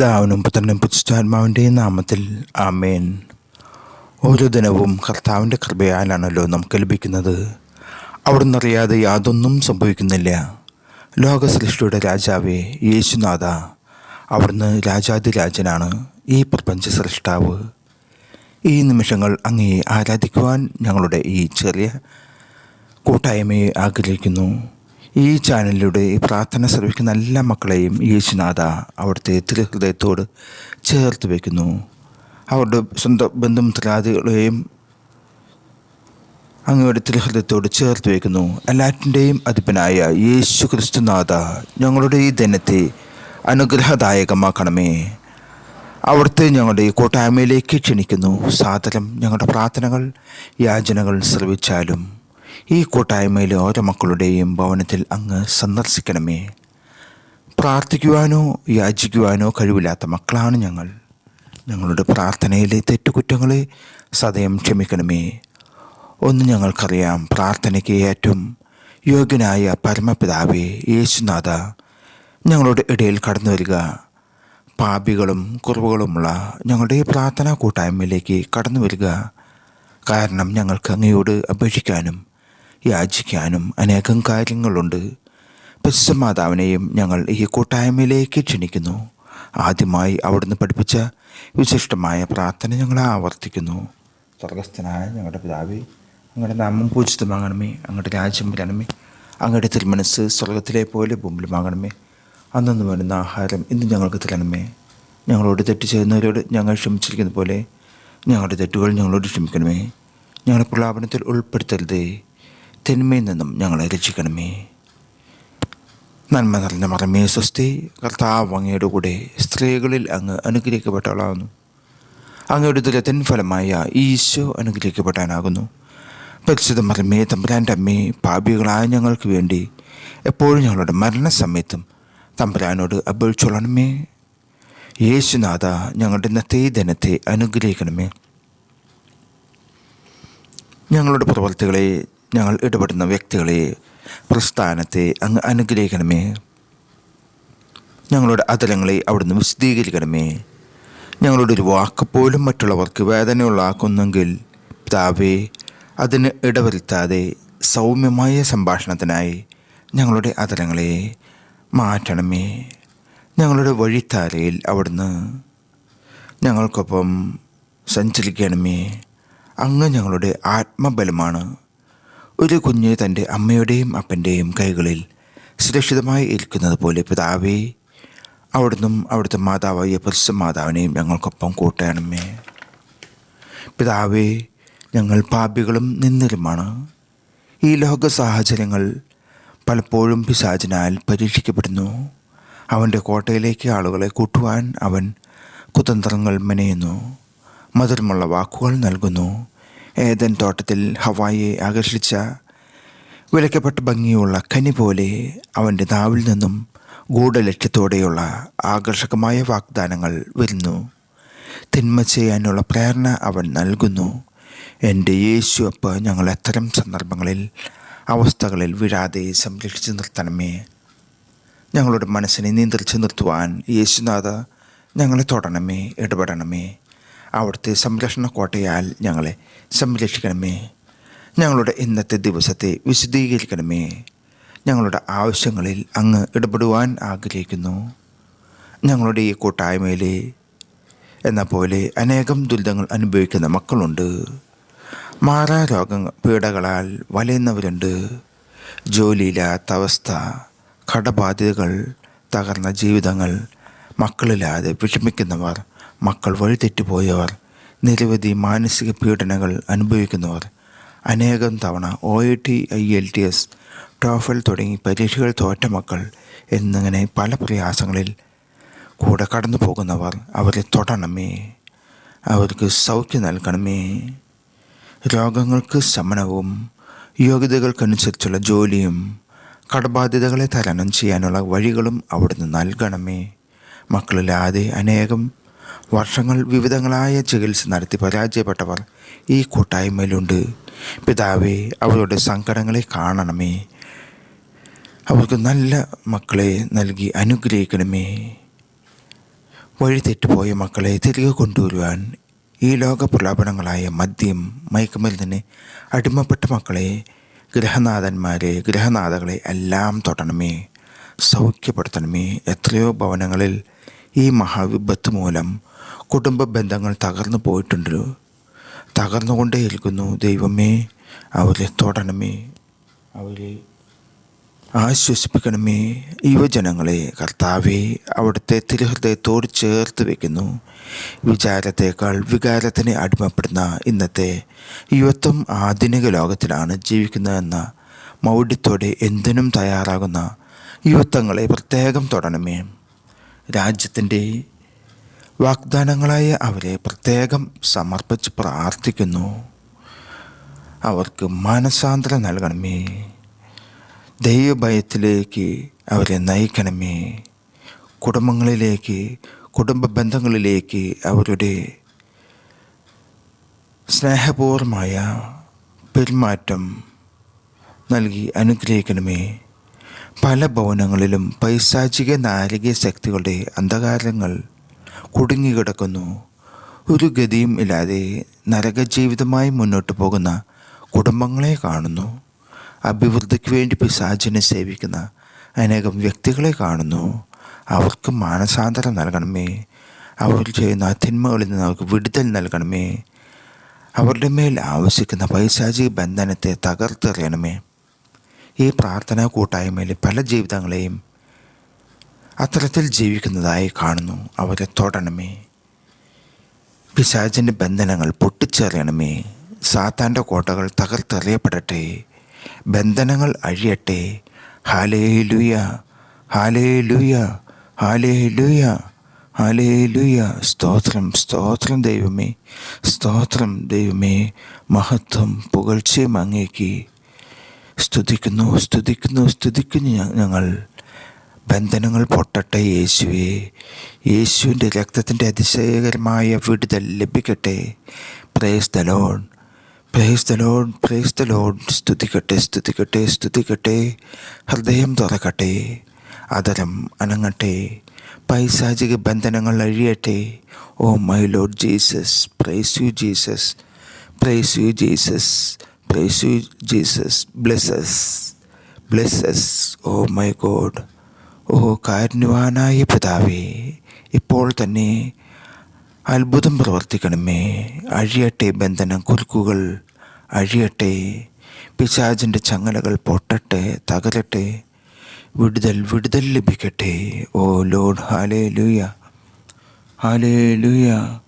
പിതാവിനും പുത്രനും പുതുസ്ഥാത്മാവിന്റെയും നാമത്തിൽ ആമേൻ. ഓരോ ദിനവും കർത്താവിന്റെ കൃപയാലാണല്ലോ നമുക്ക് ലഭിക്കുന്നത്. അവിടുന്ന് അറിയാതെ യാതൊന്നും സംഭവിക്കുന്നില്ല. ലോക സൃഷ്ടിയുടെ രാജാവേ യേശുനാഥ അവിടുന്ന് രാജാതിരാജനാണ് ഈ പ്രപഞ്ച സൃഷ്ടാവ്. ഈ നിമിഷങ്ങൾ അങ്ങയെ ആരാധിക്കുവാൻ ഞങ്ങളുടെ ഈ ചെറിയ കൂട്ടായ്മയെ ആഗ്രഹിക്കുന്നു. ഈ ചാനലിലൂടെ ഈ പ്രാർത്ഥന ശ്രമിക്കുന്ന എല്ലാ മക്കളെയും യേശുനാഥ അവിടുത്തെ തിരുഹൃദയത്തോട് ചേർത്ത് വയ്ക്കുന്നു. അവരുടെ സ്വന്തം ബന്ധുമിത്രാദികളെയും അങ്ങയുടെ തിരുഹൃദയത്തോട് ചേർത്ത് വയ്ക്കുന്നു. എല്ലാറ്റിന്റെയും അധിപനായ യേശു ക്രിസ്തുനാഥ ഞങ്ങളുടെ ഈ ദിനത്തെ അനുഗ്രഹദായകമാക്കണമേ. അവിടുത്തെ ഞങ്ങളുടെ ഈ കൂട്ടായ്മയിലേക്ക് ക്ഷണിക്കുന്നു. സാദരം ഞങ്ങളുടെ പ്രാർത്ഥനകൾ യാചനകൾ ശ്രവിച്ചാലും ഈ കൂട്ടായ്മയിലെ ഓരോ മക്കളുടെയും ഭവനത്തിൽ അങ്ങ് സന്ദർശിക്കണമേ. പ്രാർത്ഥിക്കുവാനോ യാചിക്കുവാനോ കഴിവില്ലാത്ത മക്കളാണ് ഞങ്ങൾ. ഞങ്ങളുടെ പ്രാർത്ഥനയിലെ തെറ്റുകുറ്റങ്ങളെ സദയം ക്ഷമിക്കണമേ. ഒന്ന് ഞങ്ങൾക്കറിയാം പ്രാർത്ഥനയ്ക്ക് ഏറ്റവും യോഗ്യനായ പരമപിതാവേ യേശുനാഥ. ഞങ്ങളുടെ ഇടയിൽ കടന്നു വരിക. പാപികളും കുറവുകളുമുള്ള ഞങ്ങളുടെ പ്രാർത്ഥനാ കൂട്ടായ്മയിലേക്ക് കടന്നു വരിക. കാരണം ഞങ്ങൾക്ക് അങ്ങയോട് അപേക്ഷിക്കാനും യാചിക്കാനും അനേകം കാര്യങ്ങളുണ്ട്. പശുമാതാവിനെയും ഞങ്ങൾ ഈ കൂട്ടായ്മയിലേക്ക് ക്ഷണിക്കുന്നു. ആദ്യമായി അവിടുന്ന് പഠിപ്പിച്ച വിശിഷ്ടമായ പ്രാർത്ഥന ഞങ്ങൾ ആവർത്തിക്കുന്നു. സ്വർഗസ്ഥനായ ഞങ്ങളുടെ പിതാവേ അങ്ങയുടെ നാമം പൂജിതമാകണമേ അങ്ങയുടെ രാജ്യം വരണമേ അങ്ങയുടെ തിരുമനസ് സ്വർഗത്തിലെ പോലെ ഭൂമിയിലുമാകണമേ. അന്നു വരുന്ന ആഹാരം ഇന്ന് ഞങ്ങൾക്ക് തരണമേ. ഞങ്ങളോട് തെറ്റ് ചെയ്യുന്നവരോട് ഞങ്ങൾ ക്ഷമിച്ചിരിക്കുന്ന പോലെ ഞങ്ങളുടെ തെറ്റുകൾ ഞങ്ങളോട് ക്ഷമിക്കണമേ. ഞങ്ങളുടെ പ്രലാപനത്തിൽ ഉൾപ്പെടുത്തരുതേ. തിന്മയിൽ നിന്നും ഞങ്ങളെ രക്ഷിക്കണമേ. നന്മ നിറഞ്ഞ മറമേ സ്വസ്തി കർത്താവ് അങ്ങയുടെ കൂടെ സ്ത്രീകളിൽ അങ്ങ് അനുഗ്രഹിക്കപ്പെട്ടവളാകുന്നു. അങ്ങയുടെ ദുരത്തിൻ ഫലമായ ഈശോ അനുഗ്രഹിക്കപ്പെടാനാകുന്നു. പരിശുദ്ധ മറമേ തമ്പുരാന്റെ അമ്മേ പാപികളായ ഞങ്ങൾക്ക് വേണ്ടി എപ്പോഴും ഞങ്ങളുടെ മരണസമയത്തും തമ്പുരാനോട് അപേക്ഷിച്ചോളണമേ. യേശുനാഥ ഞങ്ങളുടെ ഇന്നത്തെ ദിനത്തെ അനുഗ്രഹിക്കണമേ. ഞങ്ങളുടെ പ്രവർത്തികളെ ഞങ്ങൾ ഇടപെടുന്ന വ്യക്തികളെ പ്രസ്ഥാനത്തെ അങ്ങ് അനുഗ്രഹിക്കണമേ. ഞങ്ങളുടെ അതലങ്ങളെ അവിടുന്ന് വിശദീകരിക്കണമേ. ഞങ്ങളുടെ ഒരു വാക്ക് പോലും മറ്റുള്ളവർക്ക് വേദനയുള്ളാക്കുന്നെങ്കിൽ പിതാവേ അതിന് ഇടവരുത്താതെ സൗമ്യമായ സംഭാഷണത്തിനായി ഞങ്ങളുടെ അതലങ്ങളെ മാറ്റണമേ. ഞങ്ങളുടെ വഴിത്താരയിൽ അവിടുന്ന് ഞങ്ങൾക്കൊപ്പം സഞ്ചരിക്കണമേ. അങ്ങ് ഞങ്ങളുടെ ആത്മബലമാണ്. ഒരു കുഞ്ഞ് തന്റെ അമ്മയുടെയും അപ്പന്റെയും കൈകളിൽ സുരക്ഷിതമായി ഇരിക്കുന്നത് പോലെ പിതാവേ അവിടുന്നും അവിടുത്തെ മാതാവായ പുരുഷ മാതാവിനെയും ഞങ്ങൾക്കൊപ്പം കൂട്ടണമേ. പിതാവേ ഞങ്ങൾ പാപികളും നിന്നിലുമാണ് ഈ ലോക സാഹചര്യങ്ങൾ പലപ്പോഴും പിശാചിനാൽ പരീക്ഷിക്കപ്പെടുന്നു. അവന്റെ കോട്ടയിലേക്ക് ആളുകളെ കൂട്ടുവാൻ അവൻ കുതന്ത്രങ്ങൾ മെനയുന്നു. മധുരമുള്ള വാക്കുകൾ നൽകുന്നു. ഏതൻ തോട്ടത്തിൽ ഹവായെ ആകർഷിച്ച വിലക്കപ്പെട്ട ഭംഗിയുള്ള കനി പോലെ അവന്റെ നാവിൽ നിന്നും ഗൂഢലക്ഷ്യത്തോടെയുള്ള ആകർഷകമായ വാഗ്ദാനങ്ങൾ വരുന്നു. തിന്മ ചെയ്യാനുള്ള പ്രേരണ അവൻ നൽകുന്നു. എന്റെ യേശു അപ്പ ഞങ്ങൾ അത്തരം സന്ദർഭങ്ങളിൽ അവസ്ഥകളിൽ വീഴാതെ സംരക്ഷിച്ചു നിർത്തണമേ. ഞങ്ങളുടെ മനസ്സിനെ നിയന്ത്രിച്ചു നിർത്തുവാൻ യേശുനാഥ ഞങ്ങളെ തൊടണമേ ഇടപെടണമേ. അവിടുത്തെ സംരക്ഷണ കോട്ടയാൽ ഞങ്ങളെ സംരക്ഷിക്കണമേ. ഞങ്ങളുടെ ഇന്നത്തെ ദിവസത്തെ വിശദീകരിക്കണമേ. ഞങ്ങളുടെ ആവശ്യങ്ങളിൽ അങ്ങ് ഇടപെടുവാൻ ആഗ്രഹിക്കുന്നു. ഞങ്ങളുടെ ഈ കൂട്ടായ്മയിലെ എന്ന പോലെ അനേകം ദുരിതങ്ങൾ അനുഭവിക്കുന്ന മക്കളുണ്ട്. മാറാ രോഗ പീഡകളാൽ വലയുന്നവരുണ്ട്. ജോലിയില്ലാത്ത അവസ്ഥ കടബാധ്യതകൾ തകർന്ന ജീവിതങ്ങൾ മക്കളില്ലാതെ വിഷമിക്കുന്നവർ മക്കൾ വഴിതെറ്റിപ്പോയവർ നിരവധി മാനസിക പീഡനങ്ങൾ അനുഭവിക്കുന്നവർ അനേകം തവണ O E T IELTS TOEFL തുടങ്ങി പരീക്ഷകൾ തോറ്റ മക്കൾ എന്നിങ്ങനെ പല പ്രയാസങ്ങളിൽ കൂടെ കടന്നു പോകുന്നവർ അവരെ തൊടണമേ. അവർക്ക് സൗഖ്യം നൽകണമേ. രോഗങ്ങൾക്ക് ശമനവും യോഗ്യതകൾക്കനുസരിച്ചുള്ള ജോലിയും കടബാധ്യതകളെ തരണം ചെയ്യാനുള്ള വഴികളും അവിടുന്ന് നൽകണമേ. മക്കളില്ലാതെ അനേകം വർഷങ്ങൾ വിവിധങ്ങളായ ചികിത്സ നടത്തി പരാജയപ്പെട്ടവർ ഈ കൂട്ടായ്മയിലുണ്ട്. പിതാവേ അവരുടെ സങ്കടങ്ങളെ കാണണമേ. അവർക്ക് നല്ല മക്കളെ നൽകി അനുഗ്രഹിക്കണമേ. വഴി തെറ്റുപോയ മക്കളെ തിരികെ കൊണ്ടുവരുവാൻ ഈ ലോക പ്രലാപനങ്ങളായ മദ്യം മയക്കുമരുന്നിന് അടിമപ്പെട്ട മക്കളെ ഗ്രഹനാഥന്മാരെ ഗ്രഹനാഥകളെ എല്ലാം തൊടണമേ. സൗഖ്യപ്പെടുത്തണമേ. എത്രയോ ഭവനങ്ങളിൽ ഈ മഹാവിപത്ത് മൂലം കുടുംബ ബന്ധങ്ങൾ തകർന്നു പോയിട്ടുണ്ടല്ലോ. തകർന്നുകൊണ്ടേയിരിക്കുന്നു ദൈവമേ അവരെ തൊടണമേ. അവരെ ആശ്വസിപ്പിക്കണമേ. യുവജനങ്ങളെ കർത്താവെ അവിടുത്തെ തിരുഹൃദയത്തോട് ചേർത്ത് വയ്ക്കുന്നു വിചാരത്തേക്കാൾ വികാരത്തിന് അടിമപ്പെടുന്ന ഇന്നത്തെ യുവത്വം ആധുനിക ലോകത്തിലാണ് ജീവിക്കുന്നതെന്ന മൗഢ്യത്തോടെ എന്തിനും തയ്യാറാകുന്ന യുവത്വങ്ങളെ പ്രത്യേകം തൊടണമേ. രാജ്യത്തിന്റെ വാഗ്ദാനങ്ങളായ അവരെ പ്രത്യേകം സമർപ്പിച്ച് പ്രാർത്ഥിക്കുന്നു. അവർക്ക് മനസാന്തരം നൽകണമേ. ദൈവഭയത്തിലേക്ക് അവരെ നയിക്കണമേ. കുടുംബങ്ങളിലേക്ക് കുടുംബ ബന്ധങ്ങളിലേക്ക് അവരുടെ സ്നേഹപൂർവമായ പെരുമാറ്റം നൽകി അനുഗ്രഹിക്കണമേ. പല ഭവനങ്ങളിലും പൈശാചിക നാരിക ശക്തികളുടെ അന്ധകാരങ്ങൾ കുടുങ്ങിക്കിടക്കുന്നു. ഒരു ഗതിയും ഇല്ലാതെ നരകജീവിതമായി മുന്നോട്ട് പോകുന്ന കുടുംബങ്ങളെ കാണുന്നു. അഭിവൃദ്ധിക്ക് വേണ്ടി പിശാചിനെ സേവിക്കുന്ന അനേകം വ്യക്തികളെ കാണുന്നു. അവർക്ക് മാനസാന്തരം നൽകണമേ. അവർ ചെയ്യുന്ന തിന്മകളിൽ നിന്ന് അവർക്ക് വിടുതൽ നൽകണമേ. അവരുടെ മേൽ ആവശ്യിക്കുന്ന പൈശാചിക ബന്ധനത്തെ തകർത്തെറിയണമേ. ഈ പ്രാർത്ഥനാ കൂട്ടായ്മയിലെ പല ജീവിതങ്ങളെയും അത്തരത്തിൽ ജീവിക്കുന്നതായി കാണുന്നു. അവരെ തൊടണമേ. പിശാചിന്റെ ബന്ധനങ്ങൾ പൊട്ടിച്ചെറിയണമേ. സാത്താന്റെ കോട്ടകൾ തകർത്തെറിയപ്പെടട്ടെ. ബന്ധനങ്ങൾ അഴിയട്ടെ. ഹാലേ ലുയ ഹാലേ ലുയ ഹാലേ ലുയ ഹാലേ ലുയ സ്തോത്രം സ്തോത്രം ദൈവമേ സ്തോത്രം ദൈവമേ. മഹത്വം പുകഴ്ചയും അങ്ങേക്ക് സ്തുതിക്കുന്നു സ്തുതിക്കുന്നു സ്തുതിക്കുന്നു ഞങ്ങൾ. ബന്ധനങ്ങൾ പൊട്ടട്ടെ യേശുവേ. യേശുവിന്റെ രക്തത്തിന്റെ അതിശയകരമായ വിടുതൽ ലഭിക്കട്ടെ. Praise the lord praise the lord praise the lord സ്തുതിക്കട്ടെ സ്തുതിക്കട്ടെ സ്തുതിക്കട്ടെ. ഹൃദയം തുറക്കട്ടെ. അതരം അനങ്ങട്ടെ. പൈശാചിക ബന്ധനങ്ങൾ അഴിയട്ടെ. ഓ my Lord Jesus praise you Jesus. Praise you Jesus. Praise you Jesus. Blesses blesses oh my God oh കാരുണ്യവാനായ പിതാവേ ഇപ്പോൾ തന്നെ അത്ഭുതം പ്രവർത്തിക്കണമേ. അഴിയട്ടെ ബന്ധനം കുരുക്കുകൾ അഴിയട്ടെ. പിശാചിന്റെ ചങ്ങലകൾ പൊട്ടട്ടെ തകരട്ടെ. വിടുതൽ വിടുതൽ ലഭിക്കട്ടെ. ഓ ലോഡ് ഹാലേ ലൂയ ഹാലേ ലൂയ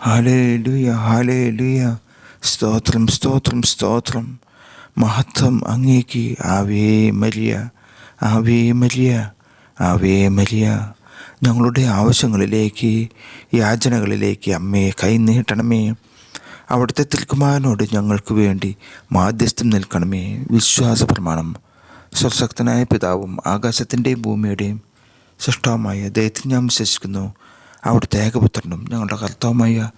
ഹാലേ ലൂയ ഹാലേ ലൂയ സ്തോത്രം സ്തോത്രം സ്തോത്രം. മഹത്വം അങ്ങേക്ക്. ആവേ മരിയ ആവേ മരിയ. ആവേ മരിയ ഞങ്ങളുടെ ആവശ്യങ്ങളിലേക്ക് യാചനകളിലേക്ക് അമ്മയെ കൈനീട്ടണമേ അവിടുത്തെ തിൽക്കുമാരനോട് ഞങ്ങൾക്ക് വേണ്ടി മാധ്യസ്ഥം നിൽക്കണമേ. വിശ്വാസ പ്രമാണം സർശക്തനായ പിതാവും ആകാശത്തിന്റെയും ഭൂമിയുടെയും സൃഷ്ടവുമായ ദൈവത്തിൽ ഞാൻ വിശ്വസിക്കുന്നു. അവിടുത്തെ ഏകപുത്രനും ഞങ്ങളുടെ കർത്താവുമായ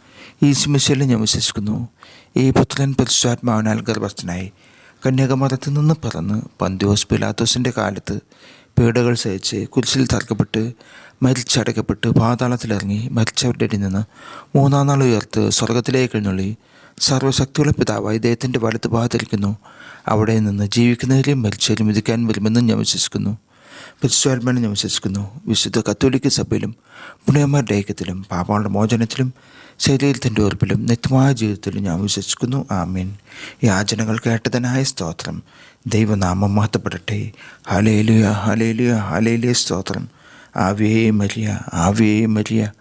ഈശുമിശയിലും ഞാൻ വിശ്വസിക്കുന്നു. ഈ പുത്രൻ പരിശുദ്ധാത്മാവിനാൽ ഗർഭസ്ഥനായി കന്യാകുമാരത്തിൽ നിന്ന് പറന്ന് പന്തിയോസ് പിലാത്തോസിന്റെ കാലത്ത് പീഡകൾ സഹിച്ച് കുരിശിൽ തറക്കപ്പെട്ട് മരിച്ചടക്കപ്പെട്ട് പാതാളത്തിലിറങ്ങി മരിച്ചവരുടെ ഇടയിൽ നിന്ന് മൂന്നാം നാൾ ഉയർത്ത് സ്വർഗത്തിലേക്ക് എഴുന്നള്ളി. സർവശക്തിയുള്ള പിതാവായി ഇദ്ദേഹത്തിന്റെ വലത്ത് ഭാഗത്തിരിക്കുന്നു അവിടെ നിന്ന് ജീവിക്കുന്നവരെയും മരിച്ചവരും വിധിക്കാൻ വരുമെന്നും ഞാൻ വിശ്വസിക്കുന്നു. പരിശുദ്ധാത്മാവിനെ ഞാൻ വിശ്വസിക്കുന്നു. വിശുദ്ധ കത്തോലിക്ക സഭയിലും പുണ്യന്മാരുടെ ഐക്യത്തിലും പാപങ്ങളുടെ മോചനത്തിലും ശരീരത്തിന്റെ ഉറപ്പിലും നിത്യമായ ജീവിതത്തിലും ഞാൻ വിശ്വസിക്കുന്നു. ആമീൻ. യാചനകൾ കേട്ടതനായ സ്തോത്രം. ദൈവനാമം മാറ്റപ്പെടട്ടെ. ഹലേലുയ ഹലേലുയ ഹലേലിയ സ്തോത്രം. ആവേ മരിയ ആവേ മരിയ.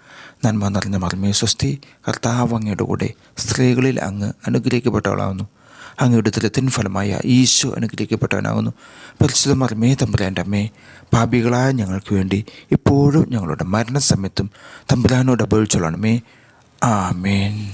നന്മ നിറഞ്ഞ മർമ്മേ സ്വസ്തി കർത്താവ് അങ്ങയുടെ കൂടെ സ്ത്രീകളിൽ അങ്ങ് അനുഗ്രഹിക്കപ്പെട്ടവളാകുന്നു അങ്ങയുടെ ദൃത്തിൻ ഫലമായ ഈശോ അനുഗ്രഹിക്കപ്പെട്ടവനാകുന്നു പരിശുദ്ധ മർമ്മേ തമ്പുരാന്റെ അമ്മേ പാപികളായ ഞങ്ങൾക്ക് വേണ്ടി ഇപ്പോഴും ഞങ്ങളുടെ മരണസമയത്തും തമ്പുരാനോട് അപേക്ഷിച്ചോളണമേ. ആമേൻ.